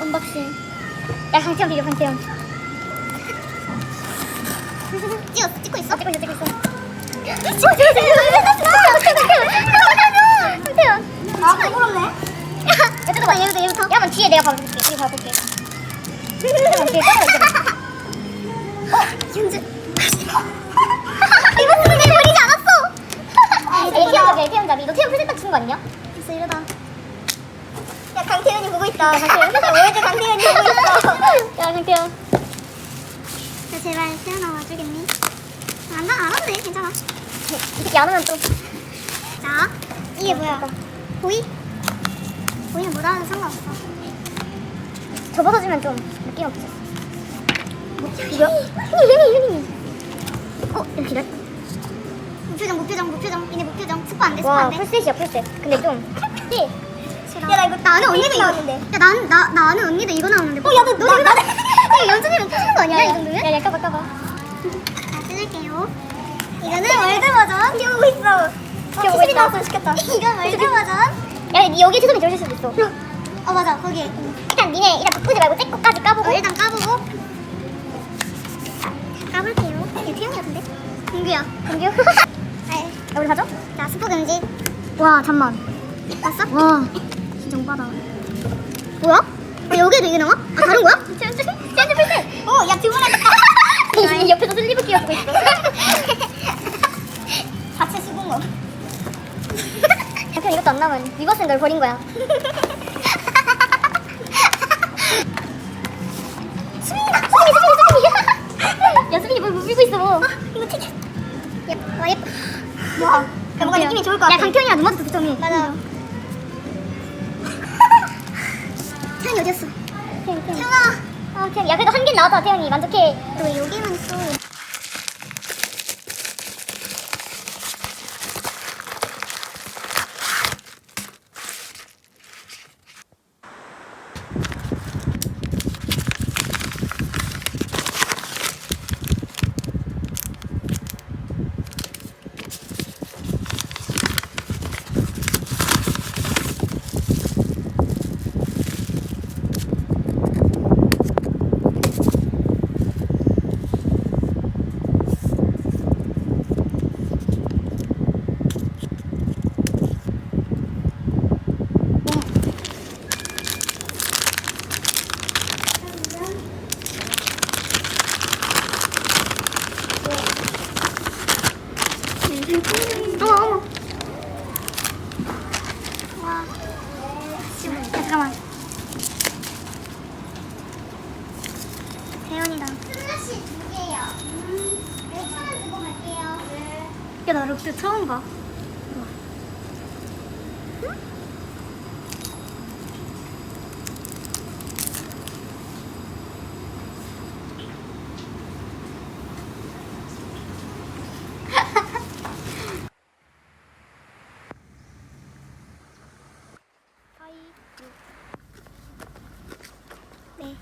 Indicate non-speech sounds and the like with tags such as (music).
언박싱. 야 강태현 비교 강태현. (laughs) 찍어 찍고 있어? 찍고 있어 찍고 있어. 찍고 있어 찍고 있어. 아니야? 됐어 이러다. 야 강태현이 보고 있다. 강태현. 오해지 강태현이 보고 있어. 야 강태현. 야 제발 태연아 와주겠니? 안, 안 왔네 괜찮아. 이렇게 안 오면 또. 자 이게 뭐야? 보이? 보이는 뭐라는 상관없어. 접어서 주면 좀 느낌 없지. 이거? 흔히 흔히. 어 이렇게 무표정 무표정 무표정. 얘네 무표정. 스포 안돼 스포 와 안돼. 풀셋이야 풀셋. 근데 좀 예. 야나 이거 나는 언니도 나왔는데. 야난 나나 아는 언니도 이거 나왔는데. 어 야너 너 이거 나 (laughs) 이거 연준이랑 터지는 거 아니야? 이 정도면? 야야 까봐 까봐. 자 뜯을게요. 이거는 월드 버전. 키우고 있어. 키우고 키우고 있다. 있다 시켰다. (laughs) 이건 월드 버전? 야니 여기 채소이 들어줄 수도 있어. 어 맞아. 거기 일단 니네 일단 바꾸지 말고 떼거까지 까보고. 어, 일단 까보고. 까볼게요. 얘 태영이 같은데? 공규야. 공규 (laughs) 야 네. 우리 가죠? 자 스포 금지 와 잠만 봤어? 와 진짜 오바다 뭐야? 어, 여기에도 이게 나와? 아 다른 거야? 쟤한테 쟤한테 풀셋 어야두 번 했다 이 옆에서 슬리브 끼워주고 있어 자체 수긍어 대표 이것도 안 나면 이것은 널 버린 거야 (laughs) 좋을 것 같아. 야 강태현이랑 눈 맞았어 득점이 맞아. 태연이 어디였어? 태현 태현 태연아. 아 태현 야 그래도 한 개 나왔다 태현이. 만족해. 너 여기만 또 어머 어머 와 씨발 야 잠깐만. 대현이다. 슬러시 두 개요. 네 천원 주고 갈게요. 야나 록스 처음 봐 네.